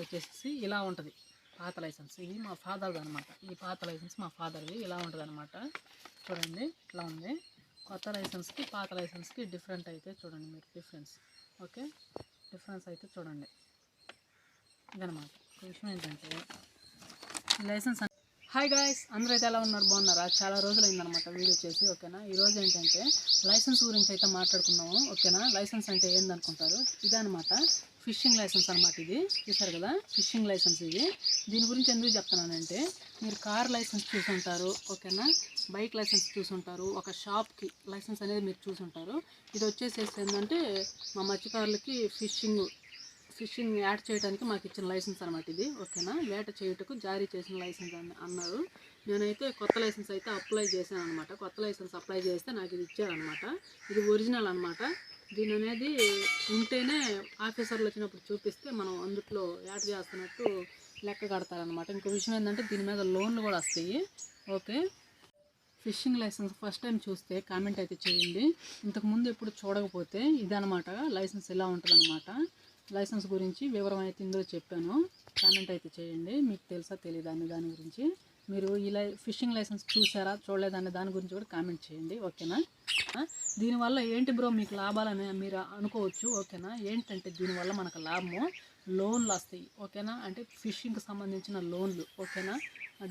వచ్చేసి ఇలా ఉంటుంది. పాత లైసెన్స్. ఇది మా ఫాదర్ది అనమాట ఈ పాత లైసెన్స్ మా ఫాదర్ది. ఇలా ఉంటుంది అనమాట చూడండి ఇట్లా ఉంది. కొత్త లైసెన్స్కి పాత లైసెన్స్కి డిఫరెంట్ అయితే చూడండి మీరు. డిఫరెన్స్. ఓకే? డిఫరెన్స్ అయితే చూడండి. ఇదనమాట విషయం ఏంటంటే లైసెన్స్ హాయ్ గాయస్ అందరూ అయితే ఎలా ఉన్నారు? బాగున్నారా? చాలా రోజులు అయిందనమాట వీడియో చేసి ఓకేనా? ఈరోజు ఏంటంటే లైసెన్స్ గురించి అయితే మాట్లాడుకున్నాము ఓకేనా? లైసెన్స్ అంటే ఏందనుకుంటారు? ఇదనమాట ఫిషింగ్ లైసెన్స్ అనమాట ఇది. చూసారు కదా? ఫిషింగ్ లైసెన్స్ ఇది. దీని గురించి ఎందుకు చెప్తున్నానంటే మీరు కార్ లైసెన్స్ చూసుంటారు ఓకేనా? బైక్ లైసెన్స్ చూసుంటారు ఒక షాప్కి లైసెన్స్ అనేది మీరు చూసుంటారు. ఇది వచ్చేసేసి ఏంటంటే మా మత్స్యకారులకి ఫిషింగ్ ఫిషింగ్ యాడ్ చేయడానికి మాకు ఇచ్చిన లైసెన్స్ అనమాట ఇది ఓకేనా? వేట చేయుటకు జారీ చేసిన లైసెన్స్ అని అన్నారు. నేనైతే కొత్త లైసెన్స్ అయితే అప్లై చేశాను అనమాట కొత్త లైసెన్స్ అప్లై చేస్తే నాకు ఇది ఇచ్చారనమాట ఇది ఒరిజినల్ అనమాట దీని అనేది ఉంటేనే ఆఫీసర్లు వచ్చినప్పుడు చూపిస్తే మనం అందుట్లో యాడ్ చేస్తున్నట్టు లెక్క కడతారనమాట ఇంకో విషయం ఏంటంటే దీని మీద లోన్లు కూడా వస్తాయి. Okay? Fishing license first time చూస్తే కామెంట్ అయితే చేయండి. ఇంతకుముందు ఎప్పుడు చూడకపోతే ఇదనమాట లైసెన్స్ ఎలా ఉంటుందన్నమాట. లైసెన్స్ గురించి వివరం అయితే ఇందులో చెప్పాను. కామెంట్ అయితే చేయండి. మీకు తెలుసా తెలియదు అనే దాని గురించి. మీరు ఈ లై ఫిషింగ్ లైసెన్స్ చూసారా చూడలేదా అనే దాని గురించి కూడా కామెంట్ చేయండి. ఓకేనా దీనివల్ల ఏంటి బ్రో మీకు లాభాలని మీరు అనుకోవచ్చు. ఓకేనా ఏంటంటే దీనివల్ల మనకు లాభము? లోన్లు వస్తాయి. ఓకేనా అంటే ఫిషింగ్కి సంబంధించిన లోన్లు. ఓకేనా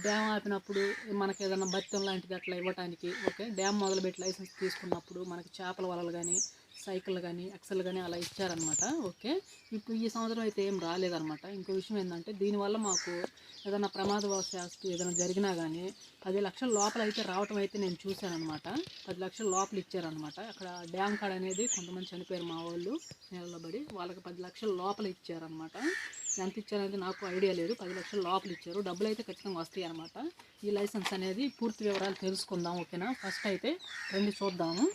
డ్యామ్ ఆపినప్పుడు మనకి ఏదైనా బత్తం లాంటిది అట్లా ఇవ్వడానికి ఓకే డ్యామ్ మొదలుపెట్టి లైసెన్స్ తీసుకున్నప్పుడు మనకి చేపల వలలు కానీ సైకిల్ కానీ ఎక్సెల్ కానీ అలా ఇచ్చారనమాట ఓకే. ఇప్పుడు ఈ సంవత్సరం అయితే ఏం రాలేదనమాట ఇంకో విషయం ఏంటంటే దీనివల్ల మాకు ఏదైనా ప్రమాదవశాస్తు ఏదైనా జరిగినా కానీ పది లక్షల లోపల అయితే రావటం అయితే నేను చూశానమాట పది లక్షల లోపల ఇచ్చారనమాట అక్కడ డ్యామ్ కార్డ్ అనేది కొంతమంది చనిపోయారు మా వాళ్ళు నీళ్ళలో పడి. వాళ్ళకి పది లక్షల లోపల ఇచ్చారనమాట ఎంత ఇచ్చారనేది నాకు ఐడియా లేదు. పది లక్షల లోపల ఇచ్చారు. డబ్బులు అయితే ఖచ్చితంగా వస్తాయి అనమాట ఈ లైసెన్స్ అనేది పూర్తి వివరాలు తెలుసుకుందాం ఓకేనా? ఫస్ట్ అయితే రండి చూద్దాము.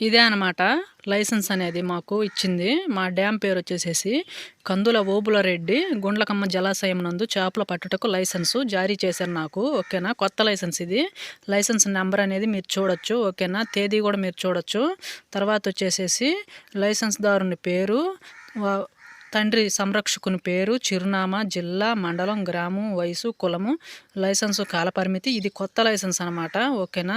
ఇదే అనమాట లైసెన్స్ అనేది మాకు ఇచ్చింది. మా డ్యామ్ పేరు వచ్చేసేసి కందుల ఓబులరెడ్డి గుండ్లకమ్మ జలాశయం నందు చేపల పట్టుటకు లైసెన్సు జారీ చేశారు నాకు. ఓకేనా? కొత్త లైసెన్స్ ఇది. లైసెన్స్ నెంబర్ అనేది మీరు చూడొచ్చు. ఓకేనా? తేదీ కూడా మీరు చూడొచ్చు. తర్వాత వచ్చేసేసి లైసెన్స్ దారుని పేరు వా- తండ్రి సంరక్షకుని పేరు చిరునామా జిల్లా మండలం గ్రామం వయసు కులము లైసెన్సు కాలపరిమితి. ఇది కొత్త లైసెన్స్ అనమాట ఓకేనా?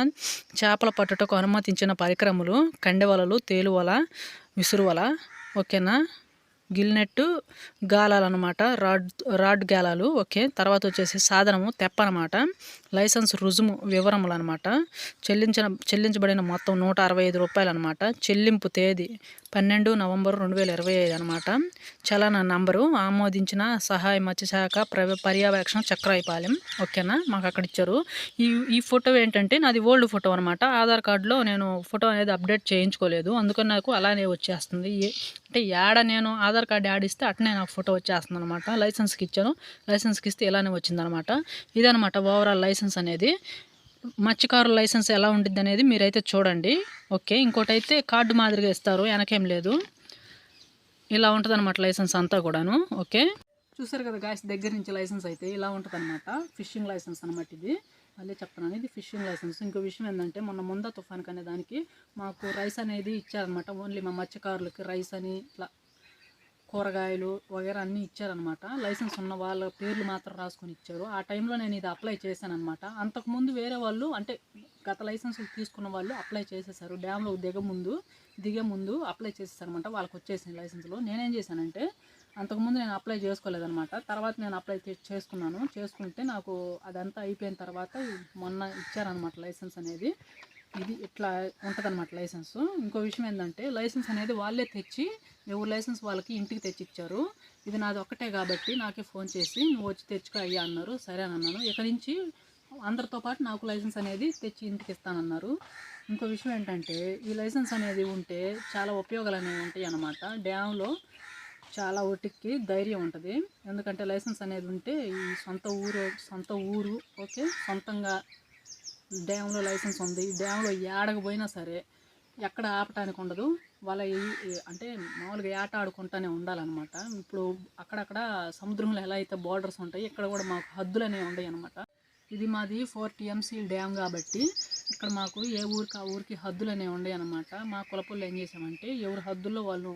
చేపల పట్టుటకు అనుమతించిన పరికరములు కండెవలలు తేలువల విసురువల ఓకేనా? గిల్నెట్టు గాలాలన్నమాట. రాడ్ రాడ్ గాలాలు ఓకే. తర్వాత వచ్చేసి సాధనము తెప్ప అనమాట లైసెన్స్ రుజుము వివరములు అనమాట చెల్లించిన చెల్లించబడిన మొత్తం నూట అరవై ఐదు రూపాయలు అనమాట చెల్లింపు తేదీ పన్నెండు నవంబర్ రెండు వేల ఇరవై ఐదు అనమాట. చలన నంబరు ఆమోదించిన సహాయ మత్స్యశాఖ ప్రవ పర్యవేక్షణ చక్రాయిపాలెం. ఓకేనా? మాకు అక్కడ ఇచ్చారు. ఈ ఈ ఫోటో ఏంటంటే నాది ఓల్డ్ ఫోటో అనమాట. ఆధార్ కార్డులో నేను ఫోటో అనేది అప్డేట్ చేయించుకోలేదు. అందుకని నాకు అలానే వచ్చేస్తుంది. ఏ- అంటే యాడ నేను ఆధార్ కార్డు యాడ్ ఇస్తే అట్నే నాకు ఫోటో వచ్చేస్తుంది అనమాట లైసెన్స్కి ఇచ్చాను. లైసెన్స్కి ఇస్తే ఇలానే వచ్చిందనమాట. ఇదనమాట ఓవరాల్ లైసెన్స్ లైసెన్స్ అనేది మత్స్యకారుల లైసెన్స్ ఎలా ఉంటుంది అనేది మీరైతే చూడండి. ఓకే ఇంకోటి అయితే కార్డు మాదిరిగా ఇస్తారు వెనకేం లేదు. ఇలా ఉంటుంది అనమాట లైసెన్స్ అంతా కూడాను ఓకే. చూసారు కదా గాయస్ దగ్గర నుంచి లైసెన్స్ అయితే ఇలా ఉంటుంది అనమాట ఫిషింగ్ లైసెన్స్ అనమాట ఇది. మళ్ళీ చెప్తున్నాను ఇది ఫిషింగ్ లైసెన్స్. ఇంకో విషయం ఏంటంటే మొన్న ముంద తుఫాన్కి అనే దానికి మాకు రైస్ అనేది ఇచ్చారనమాట ఓన్లీ మా మత్స్యకారులకి రైస్ అని ఇట్లా కూరగాయలు వగేరా అన్నీ ఇచ్చారనమాట లైసెన్స్ ఉన్న వాళ్ళ పేర్లు మాత్రం రాసుకొని ఇచ్చారు. ఆ టైంలో నేను ఇది అప్లై చేశాను అనమాట అంతకుముందు వేరే వాళ్ళు అంటే గత లైసెన్స్ తీసుకున్న వాళ్ళు అప్లై చేసేసారు. డ్యామ్లో దిగ ముందు దిగే ముందు అప్లై చేసేసారనమాట వాళ్ళకి వచ్చేసింది లైసెన్స్లో. నేనేం చేశానంటే అంతకుముందు నేను అప్లై చేసుకోలేదనమాట తర్వాత నేను అప్లై చే- చేసుకున్నాను. చేసుకుంటే నాకు అదంతా అయిపోయిన తర్వాత మొన్న ఇచ్చారనమాట లైసెన్స్ అనేది. ఇది ఇట్లా ఉంటుందన్నమాట లైసెన్స్. ఇంకో విషయం ఏంటంటే లైసెన్స్ అనేది వాళ్ళే తెచ్చి ఎవరు లైసెన్స్ వాళ్ళకి ఇంటికి తెచ్చి ఇచ్చారు ఇది నాది ఒక్కటే కాబట్టి నాకే ఫోన్ చేసి నువ్వు వచ్చి తెచ్చుకో అయ్యా అన్నారు. సరే అని అన్నాను. ఇక్కడి నుంచి అందరితో పాటు నాకు లైసెన్స్ అనేది తెచ్చి ఇంటికి ఇస్తానన్నారు. ఇంకో విషయం ఏంటంటే ఈ లైసెన్స్ అనేది ఉంటే చాలా ఉపయోగాలు అనేవి ఉంటాయి అన్నమాట. డ్యామ్లో చాలా ఒటికి ధైర్యం ఉంటుంది. ఎందుకంటే లైసెన్స్ అనేది ఉంటే ఈ సొంత ఊరు సొంత ఊరు ఓకే? సొంతంగా డ్యామ్లో లైసెన్స్ ఉంది. డ్యామ్లో ఏడకపోయినా సరే ఎక్కడ ఆపటానికి ఉండదు. వాళ్ళ అంటే మామూలుగా ఏట ఆడుకుంటానే ఉండాలన్నమాట. ఇప్పుడు అక్కడక్కడ సముద్రంలో ఎలా అయితే బార్డర్స్ ఉంటాయి ఇక్కడ కూడా మాకు హద్దులు అనేవి ఉన్నాయి అనమాట ఇది మాది ఫోర్ టీఎంసీ డ్యామ్ కాబట్టి ఇక్కడ మాకు ఏ ఊరికి ఆ ఊరికి హద్దులు అనేవి ఉన్నాయి అనమాట మా కులపుల్లో ఏం చేసామంటే ఎవరి హద్దుల్లో వాళ్ళు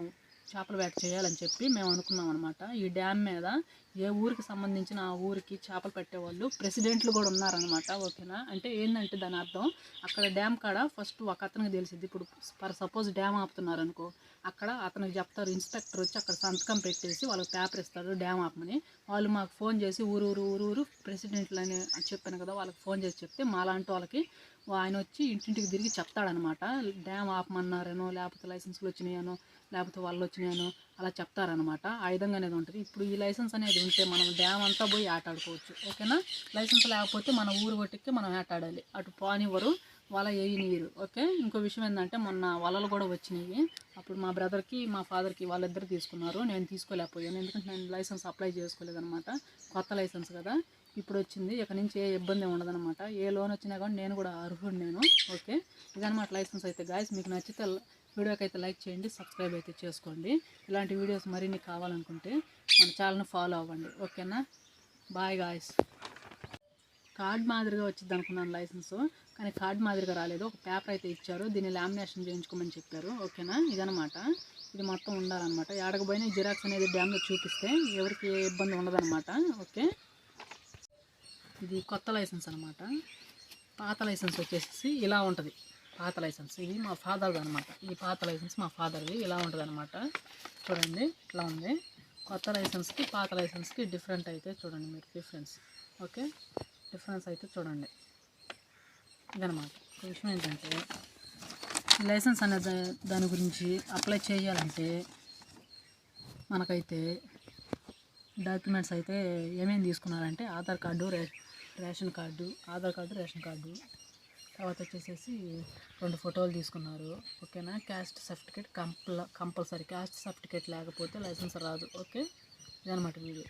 చేపల వేట చేయాలని చెప్పి మేము అనుకున్నాం అనమాట ఈ డ్యామ్ మీద ఏ ఊరికి సంబంధించిన ఆ ఊరికి చేపలు పెట్టేవాళ్ళు ప్రెసిడెంట్లు కూడా ఉన్నారనమాట ఓకేనా? అంటే ఏంటంటే దాని అర్థం అక్కడ డ్యామ్ కాడ ఫస్ట్ ఒక అతనికి తెలిసింది ఇప్పుడు ఫర్ సపోజ్ డ్యామ్ ఆపుతున్నారు అనుకో అక్కడ అతనికి చెప్తారు ఇన్స్పెక్టర్ వచ్చి అక్కడ సంతకం పెట్టేసి వాళ్ళకి పేపర్ ఇస్తారు డ్యామ్ ఆపమని. వాళ్ళు మాకు ఫోన్ చేసి ఊరు ఊరు ఊరు ఊరు ప్రెసిడెంట్లు అని చెప్పాను కదా వాళ్ళకి ఫోన్ చేసి చెప్తే మాలాంటి వాళ్ళకి ఆయన వచ్చి ఇంటింటికి తిరిగి చెప్తాడనమాట డ్యామ్ ఆపమన్నారనో లేకపోతే లైసెన్స్లు వచ్చినాయనో లేకపోతే వాళ్ళు వచ్చినాను అలా చెప్తారనమాట ఆ విధంగా అనేది ఉంటుంది. ఇప్పుడు ఈ లైసెన్స్ అనేది ఉంటే మనం డ్యామ్ అంతా పోయి ఆట ఆడుకోవచ్చు. ఓకేనా? లైసెన్స్ లేకపోతే మన ఊరు ఒట్టికి మనం ఆట ఆడాలి. అటు పానివ్వరు వల వేయనీయరు ఓకే? ఇంకో విషయం ఏంటంటే మొన్న వలలు కూడా వచ్చినాయి. అప్పుడు మా బ్రదర్కి మా ఫాదర్కి వాళ్ళిద్దరు తీసుకున్నారు. నేను తీసుకోలేకపోయాను. ఎందుకంటే నేను లైసెన్స్ అప్లై చేసుకోలేదనమాట కొత్త లైసెన్స్ కదా. ఇప్పుడు వచ్చింది ఇక నుంచి ఏ ఇబ్బంది ఉండదనమాట ఏ లోన్ వచ్చినా కానీ నేను కూడా అర్హుడు నేను ఓకే? ఇదన్నమాట లైసెన్స్ అయితే. గాయస్ మీకు నచ్చితే వీడియోకి అయితే లైక్ చేయండి సబ్స్క్రైబ్ అయితే చేసుకోండి. ఇలాంటి వీడియోస్ మరిన్ని కావాలనుకుంటే మన ఛానల్ని ఫాలో అవ్వండి. ఓకేనా? Bye guys. కార్డ్ మాదిరిగా వచ్చింది అనుకున్నాను లైసెన్స్. కానీ కార్డ్ మాదిరిగా రాలేదు. ఒక పేపర్ అయితే ఇచ్చారు. దీన్ని లామినేషన్ చేయించుకోమని చెప్పారు. ఓకేనా? ఇదనమాట ఇది మొత్తం ఉండాలన్నమాట. ఏడకపోయినా జిరాక్స్ అనేది డ్యామ్లో చూపిస్తే ఎవరికి ఏ ఇబ్బంది ఉండదన్నమాట. ఓకే? ఇది కొత్త లైసెన్స్ అనమాట పాత లైసెన్స్ వచ్చేసి ఇలా ఉంటుంది. పాత లైసెన్స్. ఇది మా ఫాదర్ది అనమాట ఈ పాత లైసెన్స్ మా ఫాదర్ది. ఇలా ఉంటుంది అనమాట చూడండి ఇట్లా ఉంది. కొత్త లైసెన్స్కి పాత లైసెన్స్కి డిఫరెంట్ అయితే చూడండి మీరు. డిఫరెన్స్. ఓకే? డిఫరెన్స్ అయితే చూడండి. ఇదనమాట ఒక విషయం ఏంటంటే ఈ లైసెన్స్ అనేది దాని గురించి అప్లై చేయాలంటే మనకైతే డాక్యుమెంట్స్ అయితే ఏమేమి తీసుకున్నారంటే ఆధార్ కార్డు రే ration card Aadhaar card ration card తర్వాత వచ్చేసేసి రెండు ఫోటోలు తీసుకున్నారు. ఓకేనా? క్యాస్ట్ సర్టిఫికేట్ కంపల్ కంపల్సరీ క్యాస్ట్ సర్టిఫికేట్ లేకపోతే లైసెన్స్ రాదు. ఓకే? ఇదనమాట వీడియో.